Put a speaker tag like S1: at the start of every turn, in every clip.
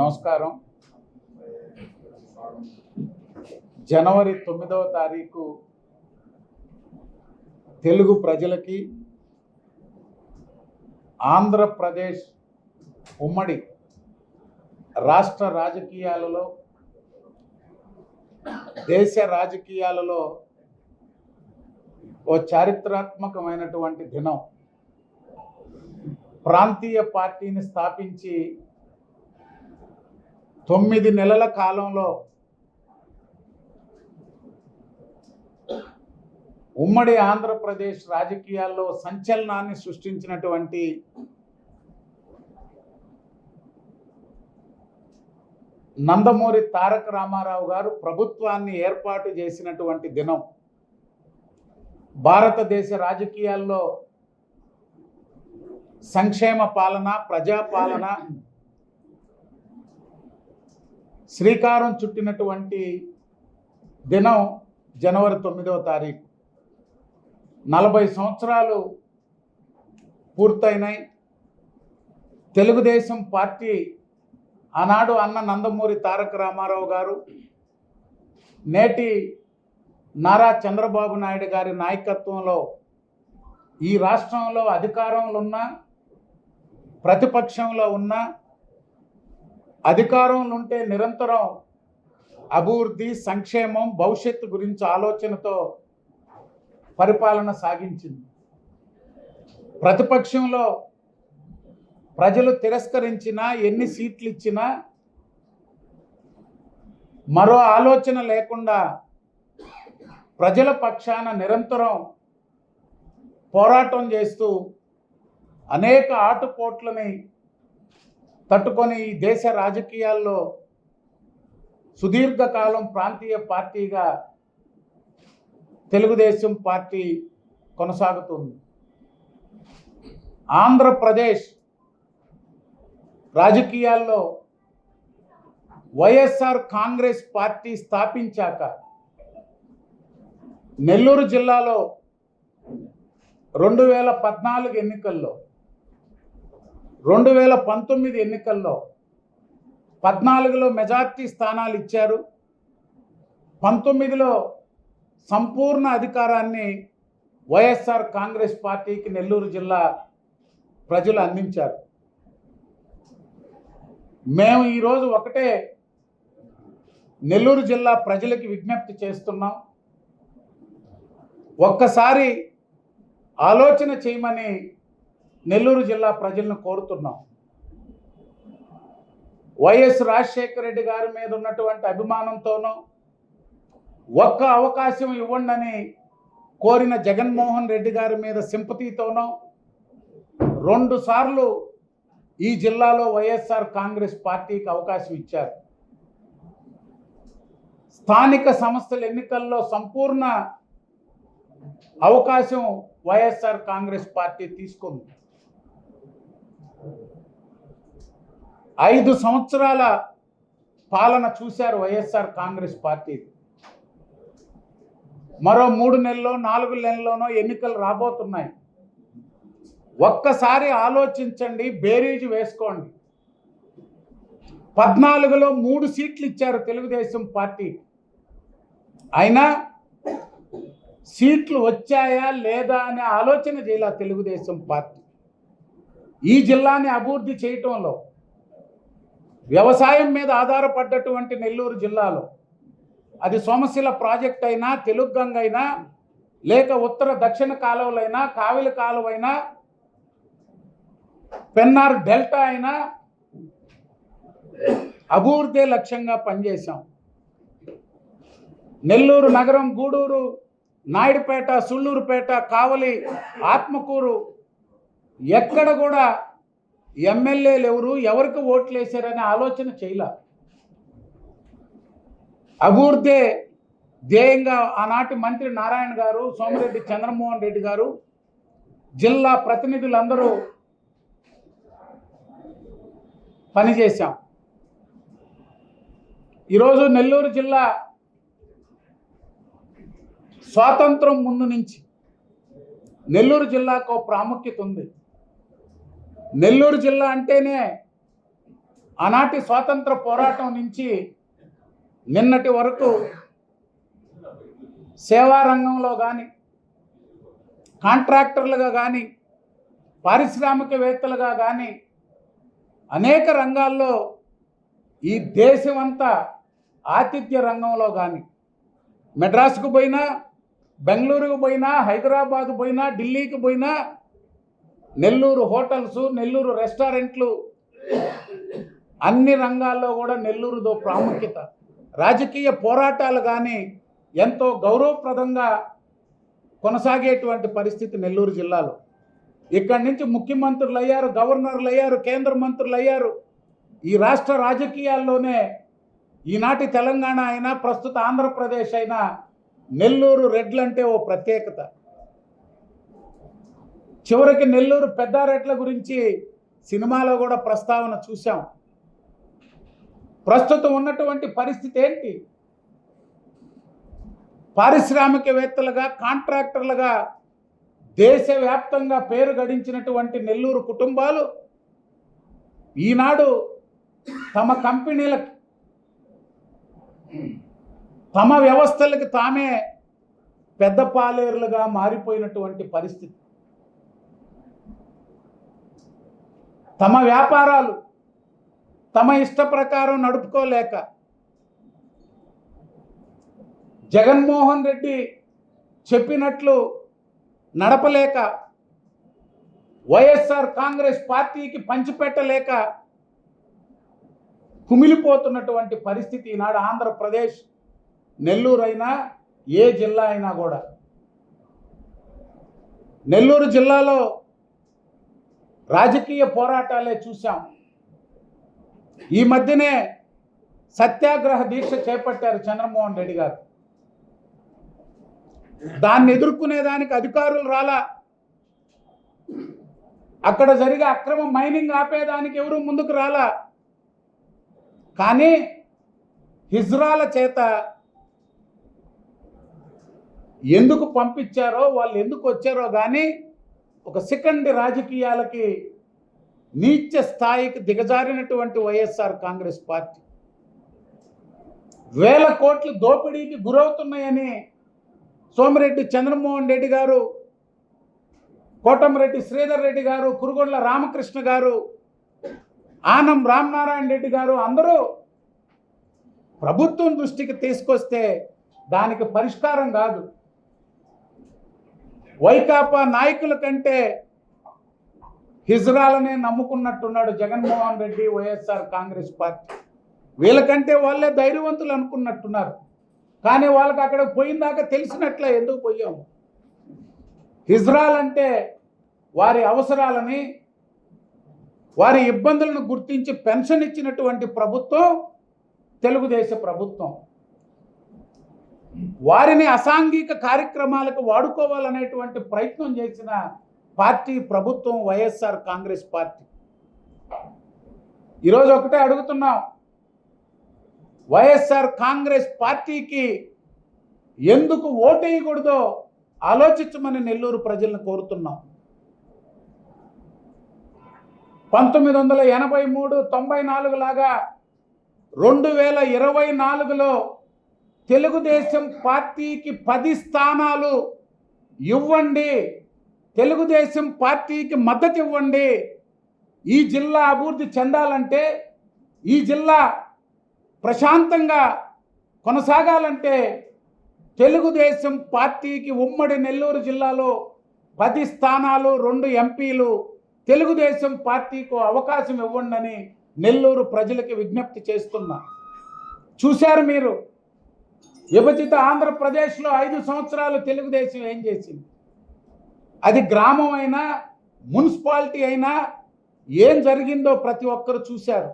S1: నమస్కారం. జనవరి తొమ్మిదవ తారీఖు తెలుగు ప్రజలకి ఆంధ్రప్రదేశ్ ఉమ్మడి రాష్ట్ర రాజకీయాలలో దేశ రాజకీయాలలో ఓ చారిత్రాత్మకమైనటువంటి దినం. ప్రాంతీయ పార్టీని స్థాపించి తొమ్మిది నెలల కాలంలో ఉమ్మడి ఆంధ్రప్రదేశ్ రాజకీయాల్లో సంచలనాన్ని సృష్టించినటువంటి నందమూరి తారక రామారావు గారు ప్రభుత్వాన్ని ఏర్పాటు చేసినటువంటి దినం. భారతదేశ రాజకీయాల్లో సంక్షేమ పాలన ప్రజాపాలన శ్రీకారం చుట్టినటువంటి దినం జనవరి తొమ్మిదవ తారీఖు. నలభై సంవత్సరాలు పూర్తయినాయి. తెలుగుదేశం పార్టీ ఆనాడు అన్న నందమూరి తారక రామారావు గారు నేటి నారా చంద్రబాబు నాయుడు గారి నాయకత్వంలో ఈ రాష్ట్రంలో అధికారంలో ఉన్న ప్రతిపక్షంలో ఉన్న అధికారంలో ఉంటే నిరంతరం అభివృద్ధి సంక్షేమం భవిష్యత్తు గురించి ఆలోచనతో పరిపాలన సాగించింది. ప్రతిపక్షంలో ప్రజలు తిరస్కరించినా ఎన్ని సీట్లు ఇచ్చినా మరో ఆలోచన లేకుండా ప్రజల పక్షాన నిరంతరం పోరాటం చేస్తూ అనేక ఆటుపోట్లని తట్టుకొని ఈ దేశ రాజకీయాల్లో సుదీర్ఘకాలం ప్రాంతీయ పార్టీగా తెలుగుదేశం పార్టీ కొనసాగుతుంది. ఆంధ్రప్రదేశ్ రాజకీయాల్లో వైఎస్ఆర్ కాంగ్రెస్ పార్టీ స్థాపించాక నెల్లూరు జిల్లాలో రెండు వేల పద్నాలుగు ఎన్నికల్లో రెండు వేల పంతొమ్మిది ఎన్నికల్లో పద్నాలుగులో మెజార్టీ స్థానాలు ఇచ్చారు. పంతొమ్మిదిలో సంపూర్ణ అధికారాన్ని వైఎస్ఆర్ కాంగ్రెస్ పార్టీకి నెల్లూరు జిల్లా ప్రజలు అందించారు. మేము ఈరోజు ఒకటే నెల్లూరు జిల్లా ప్రజలకి విజ్ఞప్తి చేస్తున్నాం. ఒక్కసారి ఆలోచన చేయమని నెల్లూరు జిల్లా ప్రజలను కోరుతున్నాం. వైఎస్ రాజశేఖర రెడ్డి గారి మీద ఉన్నటువంటి అభిమానంతోనో ఒక్క అవకాశం ఇవ్వండి కోరిన జగన్మోహన్ రెడ్డి గారి మీద సింపతితోనో రెండు సార్లు ఈ జిల్లాలో వైఎస్ఆర్ కాంగ్రెస్ పార్టీకి అవకాశం ఇచ్చారు. స్థానిక సంస్థల ఎన్నికల్లో సంపూర్ణ అవకాశం వైఎస్ఆర్ కాంగ్రెస్ పార్టీ తీసుకుంది. ఐదు సంవత్సరాల పాలన చూశారు వైఎస్ఆర్ కాంగ్రెస్ పార్టీ. మరో మూడు నెలల్లో నాలుగు నెలల్లోనో ఎన్నికలు రాబోతున్నాయి. ఒక్కసారి ఆలోచించండి బేరీజు వేసుకోండి. పద్నాలుగులో మూడు సీట్లు ఇచ్చారు తెలుగుదేశం పార్టీ. అయినా సీట్లు వచ్చాయా లేదా అనే ఆలోచన చేయాల తెలుగుదేశం పార్టీ. ఈ జిల్లాని అభివృద్ధి చేయటంలో వ్యవసాయం మీద ఆధారపడ్డటువంటి నెల్లూరు జిల్లాలో అది సోమశిల ప్రాజెక్ట్ అయినా తెలుగుగంగ అయినా లేక ఉత్తర దక్షిణ కాలువలైనా కావిలి కాలువైనా పెన్నార్ డెల్టా అయినా అభివృద్ధి లక్ష్యంగా పనిచేశాం. నెల్లూరు నగరం గూడూరు నాయుడుపేట సుళ్ళూరుపేట కావలి ఆత్మకూరు ఎక్కడ కూడా ఎమ్మెల్యేలు ఎవరు? ఎవరికి ఓట్లు వేశారనే ఆలోచన చేయలే. అభివృద్ధే ధ్యేయంగా ఆనాటి మంత్రి నారాయణ గారు సోమిరెడ్డి చంద్రమోహన్ రెడ్డి గారు జిల్లా ప్రతినిధులందరూ పనిచేశాం. ఈరోజు నెల్లూరు జిల్లా స్వాతంత్రం ముందు నుంచి నెల్లూరు జిల్లాకు ప్రాముఖ్యత ఉంది. నెల్లూరు జిల్లా అంటేనే ఆనాటి స్వాతంత్ర పోరాటం నుంచి నిన్నటి వరకు సేవా రంగంలో కానీ కాంట్రాక్టర్లుగా కానీ పారిశ్రామికవేత్తలుగా కానీ అనేక రంగాల్లో ఈ దేశమంతా ఆతిథ్య రంగంలో కానీ మెడ్రాస్కు పోయినా బెంగళూరుకు పోయినా హైదరాబాద్ పోయినా ఢిల్లీకి పోయినా నెల్లూరు హోటల్స్ నెల్లూరు రెస్టారెంట్లు అన్ని రంగాల్లో కూడా నెల్లూరుదో ప్రాముఖ్యత. రాజకీయ పోరాటాలు కానీ ఎంతో గౌరవప్రదంగా కొనసాగేటువంటి పరిస్థితి నెల్లూరు జిల్లాలో. ఇక్కడి నుంచి ముఖ్యమంత్రులు అయ్యారు గవర్నర్లు అయ్యారు కేంద్ర మంత్రులు అయ్యారు ఈ రాష్ట్ర రాజకీయాల్లోనే ఈనాటి తెలంగాణ అయినా ప్రస్తుత ఆంధ్రప్రదేశ్ అయినా నెల్లూరు రెడ్లంటే ఓ ప్రత్యేకత. చివరికి నెల్లూరు పెద్దారెట్ల గురించి సినిమాలో కూడా ప్రస్తావన చూసాం ప్రస్తుతం ఉన్నటువంటి పరిస్థితి ఏంటి? పారిశ్రామికవేత్తలుగా కాంట్రాక్టర్లుగా దేశవ్యాప్తంగా పేరు గడించినటువంటి నెల్లూరు కుటుంబాలు ఈనాడు తమ కంపెనీలకు తమ వ్యవస్థలకు తామే పెద్ద పాలేరులుగా మారిపోయినటువంటి పరిస్థితి. తమ వ్యాపారాలు తమ ఇష్ట ప్రకారం నడుపుకోలేక జగన్మోహన్ రెడ్డి చెప్పినట్లు నడపలేక వైఎస్ఆర్ కాంగ్రెస్ పార్టీకి పంచిపెట్టలేక కుమిలిపోతున్నటువంటి పరిస్థితి ఈనాడు ఆంధ్రప్రదేశ్ నెల్లూరు అయినా ఏ జిల్లా అయినా కూడా. నెల్లూరు జిల్లాలో రాజకీయ పోరాటాలే చూశాం. ఈ మధ్యనే సత్యాగ్రహ దీక్ష చేపట్టారు చంద్రమోహన్ రెడ్డి గారు. దాన్ని ఎదుర్కొనేదానికి అధికారులు రాలా? అక్కడ జరిగే అక్రమ మైనింగ్ ఆపేదానికి ఎవరు ముందుకు రాలా? కానీ హిజ్రాల చేత ఎందుకు పంపించారో వాళ్ళు ఎందుకు వచ్చారో కానీ ఒక సెకండ్ రాజకీయాలకి నీచ స్థాయికి దిగజారినటువంటి వైఎస్ఆర్ కాంగ్రెస్ పార్టీ. వేల కోట్లు దోపిడీకి గురవుతున్నాయని సోమిరెడ్డి చంద్రమోహన్ రెడ్డి గారు కోటమిరెడ్డి శ్రీధర్ రెడ్డి గారు కురుగొండ్ల రామకృష్ణ గారు ఆనం రామనారాయణ రెడ్డి గారు అందరూ ప్రభుత్వం దృష్టికి తీసుకొస్తే దానికి పరిష్కారం కాదు. వైకాపా నాయకుల కంటే హిజ్రాలనే నమ్ముకున్నట్టున్నాడు జగన్మోహన్ రెడ్డి వైఎస్ఆర్ కాంగ్రెస్ పార్టీ. వీళ్ళకంటే వాళ్ళే ధైర్యవంతులు అనుకున్నట్టున్నారు. కానీ వాళ్ళకి అక్కడ పోయిందాక తెలిసినట్లే ఎందుకు పోయాము హిజ్రాల్ అంటే వారి అవసరాలని వారి ఇబ్బందులను గుర్తించి పెన్షన్ ఇచ్చినటువంటి ప్రభుత్వం తెలుగుదేశ ప్రభుత్వం. వారిని అసాంఘిక కార్యక్రమాలకు వాడుకోవాలనేటువంటి ప్రయత్నం చేసిన పార్టీ ప్రభుత్వం వైఎస్ఆర్ కాంగ్రెస్ పార్టీ. ఈరోజు ఒకటే అడుగుతున్నాం. వైఎస్ఆర్ కాంగ్రెస్ పార్టీకి ఎందుకు ఓటేయకూడదో ఆలోచించమని నెల్లూరు ప్రజలను కోరుతున్నాం. పంతొమ్మిది వందల ఎనభై మూడు తొంభై నాలుగు లాగా రెండు వేల ఇరవై నాలుగులో తెలుగుదేశం పార్టీకి పది స్థానాలు ఇవ్వండి. తెలుగుదేశం పార్టీకి మద్దతు ఇవ్వండి. ఈ జిల్లా అభివృద్ధి చెందాలంటే ఈ జిల్లా ప్రశాంతంగా కొనసాగాలంటే తెలుగుదేశం పార్టీకి ఉమ్మడి నెల్లూరు జిల్లాలో పది స్థానాలు రెండు ఎంపీలు తెలుగుదేశం పార్టీకు అవకాశం ఇవ్వండి నెల్లూరు ప్రజలకి విజ్ఞప్తి చేస్తున్నా. చూశారు మీరు? విభజిత ఆంధ్రప్రదేశ్లో ఐదు సంవత్సరాలు తెలుగుదేశం ఏం చేసింది? అది గ్రామం అయినా మున్సిపాలిటీ అయినా ఏం జరిగిందో ప్రతి ఒక్కరు చూశారు.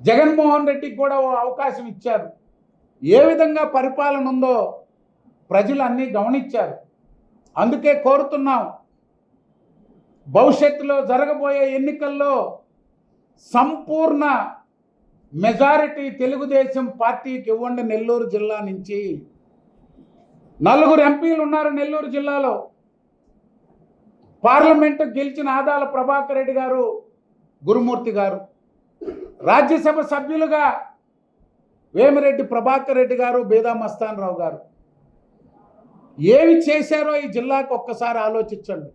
S1: జగన్మోహన్ రెడ్డికి కూడా ఓ అవకాశం ఇచ్చారు. ఏ విధంగా పరిపాలన ఉందో ప్రజలు అన్నీ గమనించారు. అందుకే కోరుతున్నాం భవిష్యత్తులో జరగబోయే ఎన్నికల్లో సంపూర్ణ మెజారిటీ తెలుగుదేశం పార్టీకి ఇవ్వండి నెల్లూరు జిల్లా నుంచి. నలుగురు ఎంపీలు ఉన్నారు నెల్లూరు జిల్లాలో. పార్లమెంటు గెలిచిన ఆదాల ప్రభాకర్ రెడ్డి గారు గురుమూర్తి గారు. రాజ్యసభ సభ్యులుగా వేమిరెడ్డి ప్రభాకర్ రెడ్డి గారు బేదా మస్తాన్ రావు గారు. ఏమి చేశారో ఈ జిల్లాకు ఒక్కసారి ఆలోచించండి.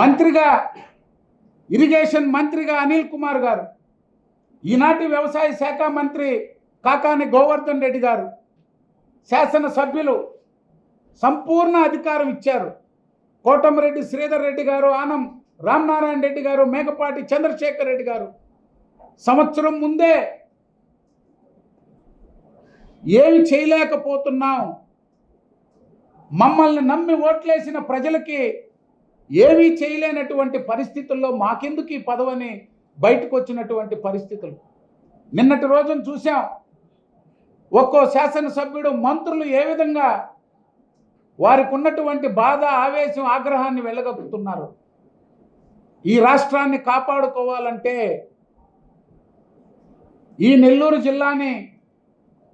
S1: మంత్రిగా ఇరిగేషన్ మంత్రిగా అనిల్ కుమార్ గారు. ఈనాటి వ్యవసాయ శాఖ మంత్రి కాకాని గోవర్ధన్ రెడ్డి గారు శాసనసభ్యులు సంపూర్ణ అధికారం ఇచ్చారు. కోటమిరెడ్డి శ్రీధర్ రెడ్డి గారు ఆనం రామనారాయణ రెడ్డి గారు మేకపాటి చంద్రశేఖర్ రెడ్డి గారు. సంవత్సరం ముందే ఏమి చేయలేకపోతున్నాం. మమ్మల్ని నమ్మి ఓట్లేసిన ప్రజలకి ఏమీ చేయలేనటువంటి పరిస్థితుల్లో మాకెందుకు ఈ పదవని బయటకు వచ్చినటువంటి పరిస్థితులు. నిన్నటి రోజున చూసాం ఒక్కో శాసనసభ్యుడు మంత్రులు ఏ విధంగా వారికి ఉన్నటువంటి బాధ ఆవేశం ఆగ్రహాన్ని వెళ్ళగక్కుతున్నారు ఈ రాష్ట్రాన్ని కాపాడుకోవాలంటే ఈ నెల్లూరు జిల్లాని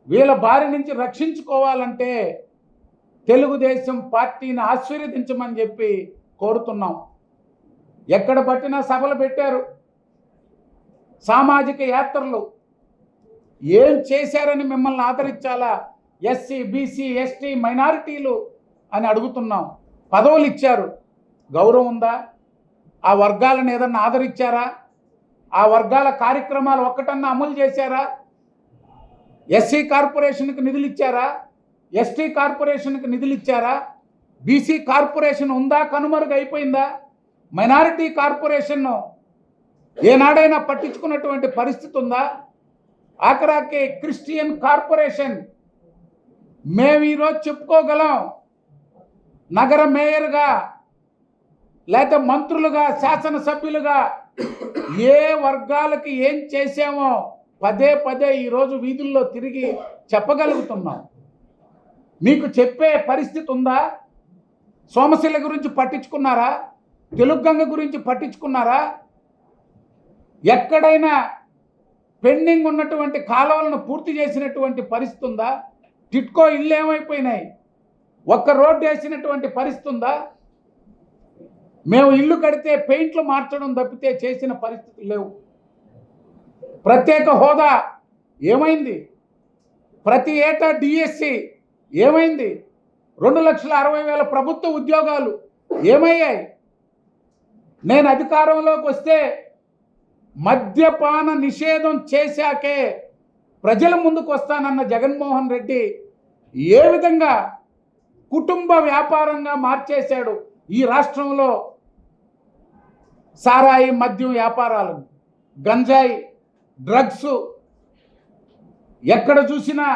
S1: వీళ్ళ బారి నుంచి రక్షించుకోవాలంటే తెలుగుదేశం పార్టీని ఆశీర్వదించమని చెప్పి కోరుతున్నాం. ఎక్కడ పట్టినా సభలు పెట్టారు. సామాజిక యాత్రలు ఏం చేశారని మిమ్మల్ని ఆదరించాలా? ఎస్సీ బీసీ ఎస్టీ మైనారిటీలు అని అడుగుతున్నాం. పదవులు ఇచ్చారు. గౌరవం ఉందా? ఆ వర్గాలను ఏదన్నా ఆదరించారా? ఆ వర్గాల కార్యక్రమాలు ఒక్కటన్నా అమలు చేశారా? ఎస్సీ కార్పొరేషన్కి నిధులు ఇచ్చారా? ఎస్టీ కార్పొరేషన్కి నిధులు ఇచ్చారా? బీసీ కార్పొరేషన్ ఉందా? కనుమరుగు అయిపోయిందా మైనారిటీ కార్పొరేషన్ను ఏనాడైనా పట్టించుకున్నటువంటి పరిస్థితి ఉందా? ఆఖరాకి క్రిస్టియన్ కార్పొరేషన్ మేము ఈరోజు చెప్పుకోగలం. నగర మేయర్గా లేక మంత్రులుగా శాసనసభ్యులుగా ఏ వర్గాలకి ఏం చేసామో పదే పదే ఈరోజు వీధుల్లో తిరిగి చెప్పగలుగుతున్నాం. మీకు చెప్పే పరిస్థితి ఉందా? సోమశిల గురించి పట్టించుకున్నారా? తెలుగంగ గురించి పట్టించుకున్నారా? ఎక్కడైనా పెండింగ్ ఉన్నటువంటి కాలువలను పూర్తి చేసినటువంటి పరిస్థితి ఉందా? టిట్కో ఇల్లు ఏమైపోయినాయి? ఒక్క రోడ్డు వేసినటువంటి పరిస్థితి ఉందా? మేము ఇల్లు కడితే పెయింట్లు మార్చడం తప్పితే చేసిన పరిస్థితులు లేవు. ప్రత్యేక హోదా ఏమైంది? ప్రతి ఏటా డిఎస్సి ఏమైంది? రెండు లక్షల అరవై వేల ప్రభుత్వ ఉద్యోగాలు ఏమయ్యాయి? నేను అధికారంలోకి వస్తే మద్యపాన నిషేధం చేశాకే ప్రజల ముందుకు వస్తానన్న జగన్మోహన్ రెడ్డి ఏ విధంగా కుటుంబ వ్యాపారంగా మార్చేశాడు ఈ రాష్ట్రంలో సారాయి మద్యం వ్యాపారాలను గంజాయి డ్రగ్స్ ఎక్కడ చూసినా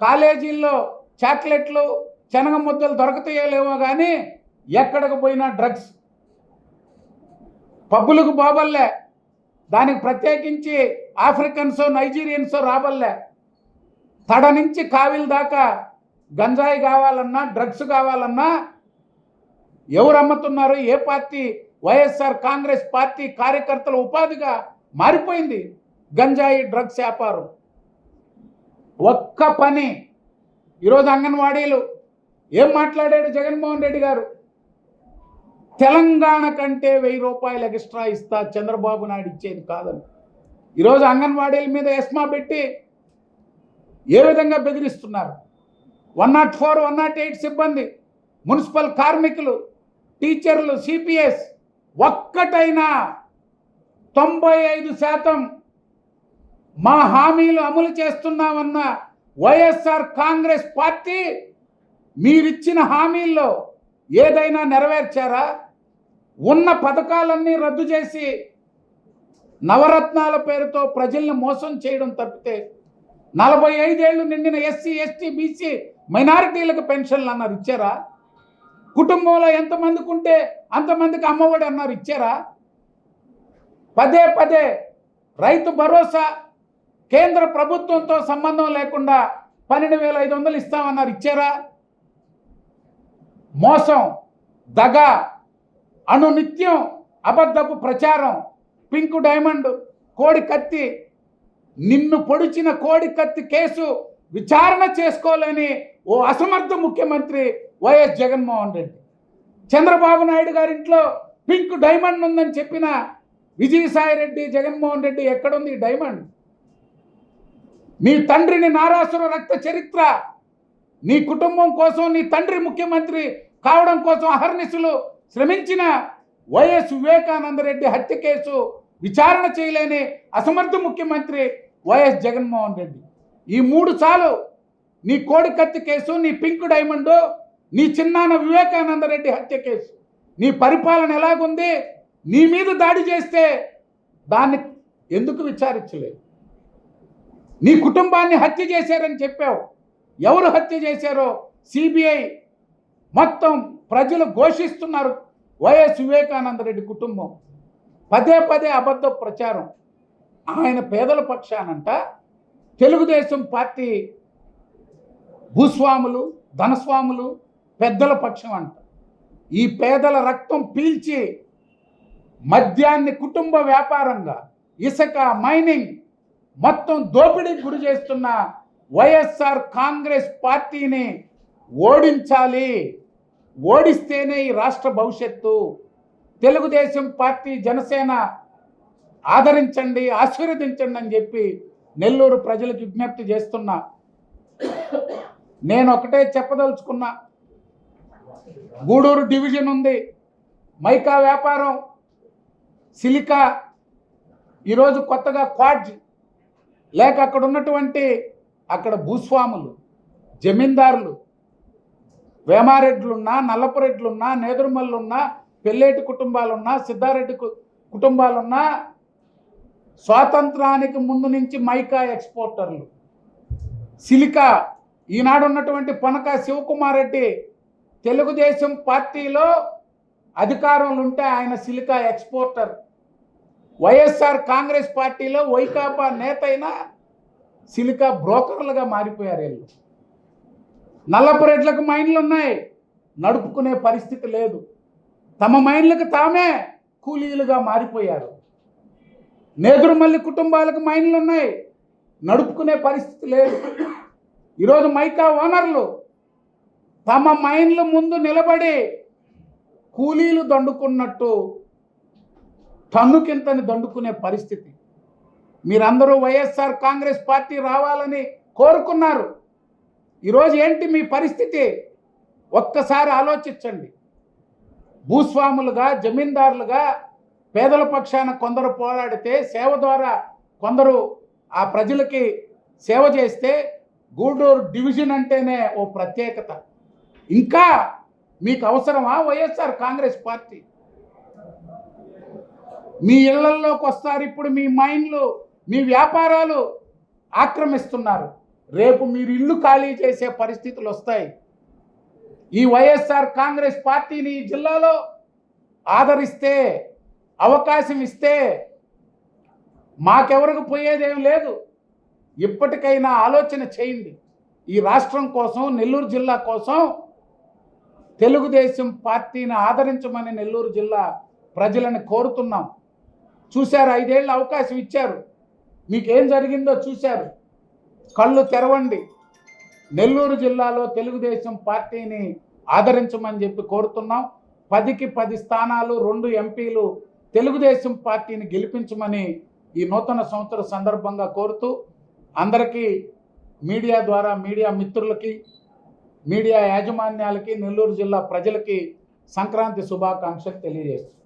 S1: కాలేజీల్లో చాక్లెట్లు శనగ ముద్దలు దొరకతాయేలేమో కానీ ఎక్కడికి పోయినా డ్రగ్స్. పబ్బులకు బాబల్లే. దానికి ప్రత్యేకించి ఆఫ్రికన్సో నైజీరియన్సో రాబల్లే తడ నుంచి కావిల దాకా గంజాయి కావాలన్నా డ్రగ్స్ కావాలన్నా ఎవరు అమ్ముతున్నారు ఏ పార్టీ వైఎస్ఆర్ కాంగ్రెస్ పార్టీ కార్యకర్తల ఉపాధిగా మారిపోయింది గంజాయి డ్రగ్స్ వ్యాపారం. ఒక్క పని. ఈరోజు అంగన్వాడీలు ఏం మాట్లాడాడు జగన్మోహన్ రెడ్డి గారు? తెలంగాణ కంటే వెయ్యి రూపాయలు ఎక్స్ట్రా ఇస్తా చంద్రబాబు నాయుడు ఇచ్చేది కాదని. ఈరోజు అంగన్వాడీల మీద ఎస్మా పెట్టి ఏ విధంగా బెదిరిస్తున్నారు? One nought four one nought eight సిబ్బంది మున్సిపల్ కార్మికులు టీచర్లు సిపిఎస్ ఒక్కటైనా తొంభై ఐదు శాతం మా హామీలు అమలు చేస్తున్నామన్న వైఎస్ఆర్ కాంగ్రెస్ పార్టీ మీరిచ్చిన హామీల్లో ఏదైనా నెరవేర్చారా? ఉన్న పథకాలన్నీ రద్దు చేసి నవరత్నాల పేరుతో ప్రజల్ని మోసం చేయడం తప్పితే నలభై ఐదేళ్ళు నిండిన ఎస్సీ ఎస్టీ బీసీ మైనారిటీలకు పెన్షన్లు అన్నారు ఇచ్చారా? కుటుంబంలో ఎంతమందికి ఉంటే అంతమందికి అమ్మఒడి అన్నారు ఇచ్చారా? పదే పదే రైతు భరోసా కేంద్ర ప్రభుత్వంతో సంబంధం లేకుండా పన్నెండు వేల ఐదు వందలు ఇస్తామన్నారు ఇచ్చారా? మోసం దగ అనునిత్యం అబద్ధపు ప్రచారం పింక్ డైమండ్ కోడి కత్తి నిన్ను పొడిచిన కోడి కత్తి కేసు విచారణ చేసుకోలేని ఓ అసమర్థ ముఖ్యమంత్రి వైఎస్ జగన్మోహన్ రెడ్డి. చంద్రబాబు నాయుడు గారింట్లో పింక్ డైమండ్ ఉందని చెప్పిన విజయసాయి రెడ్డి జగన్మోహన్ రెడ్డి ఎక్కడుంది ఈ డైమండ్? నీ తండ్రిని నారాసుర రక్త చరిత్ర నీ కుటుంబం కోసం నీ తండ్రి ముఖ్యమంత్రి కావడం కోసం అహర్నిశలు శ్రమించిన వైఎస్ వివేకానంద రెడ్డి హత్య కేసు విచారణ చేయలేని అసమర్థ ముఖ్యమంత్రి వైఎస్ జగన్మోహన్ రెడ్డి. ఈ మూడు చాలు నీ కోడి కత్తి కేసు నీ పింక్ డైమండ్ నీ చిన్నాన్న వివేకానంద రెడ్డి హత్య కేసు. నీ పరిపాలన ఎలాగుంది? నీ మీద దాడి చేస్తే దాన్ని ఎందుకు విచారించలేదు? నీ కుటుంబాన్ని హత్య చేశారని చెప్పావు. ఎవరు హత్య చేశారో? సిబిఐ మొత్తం ప్రజలు ఘోషిస్తున్నారు. వైఎస్ వివేకానంద రెడ్డి కుటుంబం. పదే పదే అబద్ధ ప్రచారం. ఆయన పేదల పక్షానంట. తెలుగుదేశం పార్టీ భూస్వాములు ధనస్వాములు పెద్దల పక్షం అంట. ఈ పేదల రక్తం పీల్చి మద్యాన్ని కుటుంబ వ్యాపారంగా ఇసుక మైనింగ్ మొత్తం దోపిడీ గురి చేస్తున్న వైఎస్ఆర్ కాంగ్రెస్ పార్టీని ఓడించాలి. ఓడిస్తేనే ఈ రాష్ట్ర భవిష్యత్తు. తెలుగుదేశం పార్టీ జనసేన ఆదరించండి ఆశీర్వదించండి అని చెప్పి నెల్లూరు ప్రజలకు విజ్ఞప్తి చేస్తున్నా. నేను ఒకటే చెప్పదలుచుకున్నా. గూడూరు డివిజన్ ఉంది. మైకా వ్యాపారం సిలికా ఈరోజు కొత్తగా క్వాడ్జ్ లేక అక్కడ ఉన్నటువంటి అక్కడ భూస్వాములు జమీందారులు వేమారెడ్లున్నా నల్లపురెడ్లున్నా నేదురుమల్లున్నా పెళ్ళేటి కుటుంబాలున్నా సిద్ధారెడ్డి కు- కుటుంబాలున్నా స్వాతంత్రానికి ముందు నుంచి మైకా ఎక్స్పోర్టర్లు. సిలికా ఈనాడు ఉన్నటువంటి పొనక శివకుమార్ రెడ్డి తెలుగుదేశం పార్టీలో అధికారంలో ఉంటే ఆయన సిలికా ఎక్స్పోర్టర్. వైఎస్ఆర్ కాంగ్రెస్ పార్టీలో వైకాపా నేత అయినా సిలికా బ్రోకర్లుగా మారిపోయారు వీళ్ళు. నల్లపురెడ్లకు మైన్లు ఉన్నాయి నడుపుకునే పరిస్థితి లేదు. తమ మైన్లకు తామే కూలీలుగా మారిపోయారు. నేదురుమల్లి కుటుంబాలకు మైన్లు ఉన్నాయి నడుపుకునే పరిస్థితి లేదు. ఈరోజు మైకా ఓనర్లు తమ మైన్ల ముందు నిలబడి కూలీలు దండుకున్నట్టు టన్నుకింతని దండుకునే పరిస్థితి. మీరందరూ వైఎస్ఆర్ కాంగ్రెస్ పార్టీ రావాలని కోరుకున్నారు. ఈరోజు ఏంటి మీ పరిస్థితి? ఒక్కసారి ఆలోచించండి. భూస్వాములుగా జమీందారులుగా పేదల పక్షాన కొందరు పోరాడితే సేవ ద్వారా కొందరు ఆ ప్రజలకి సేవ చేస్తే గూడూరు డివిజన్ అంటేనే ఓ ప్రత్యేకత. ఇంకా మీకు అవసరమా? YSR Congress party. మీ ఇళ్ళల్లోకి వస్తారు. ఇప్పుడు మీ మైండ్లు మీ వ్యాపారాలు ఆక్రమిస్తున్నారు. రేపు మీరు ఇల్లు ఖాళీ చేసే పరిస్థితులు వస్తాయి. ఈ వైఎస్ఆర్ కాంగ్రెస్ పార్టీని ఈ జిల్లాలో ఆదరిస్తే అవకాశం ఇస్తే మాకెవరికి పోయేదేం లేదు. ఇప్పటికైనా ఆలోచన చేయండి. ఈ రాష్ట్రం కోసం నెల్లూరు జిల్లా కోసం తెలుగుదేశం పార్టీని ఆదరించమని నెల్లూరు జిల్లా ప్రజలను కోరుతున్నాం. చూశారు ఐదేళ్ళు అవకాశం ఇచ్చారు. మీకేం జరిగిందో చూశారు. కళ్ళు తెరవండి. నెల్లూరు జిల్లాలో తెలుగుదేశం పార్టీని ఆదరించమని చెప్పి కోరుతున్నాం. పదికి పది స్థానాలు రెండు ఎంపీలు తెలుగుదేశం పార్టీని గెలిపించమని ఈ నూతన సంవత్సర సందర్భంగా కోరుతూ అందరికీ మీడియా ద్వారా మీడియా మిత్రులకి మీడియా యాజమాన్యాలకి నెల్లూరు జిల్లా ప్రజలకి సంక్రాంతి శుభాకాంక్షలు తెలియజేస్తుంది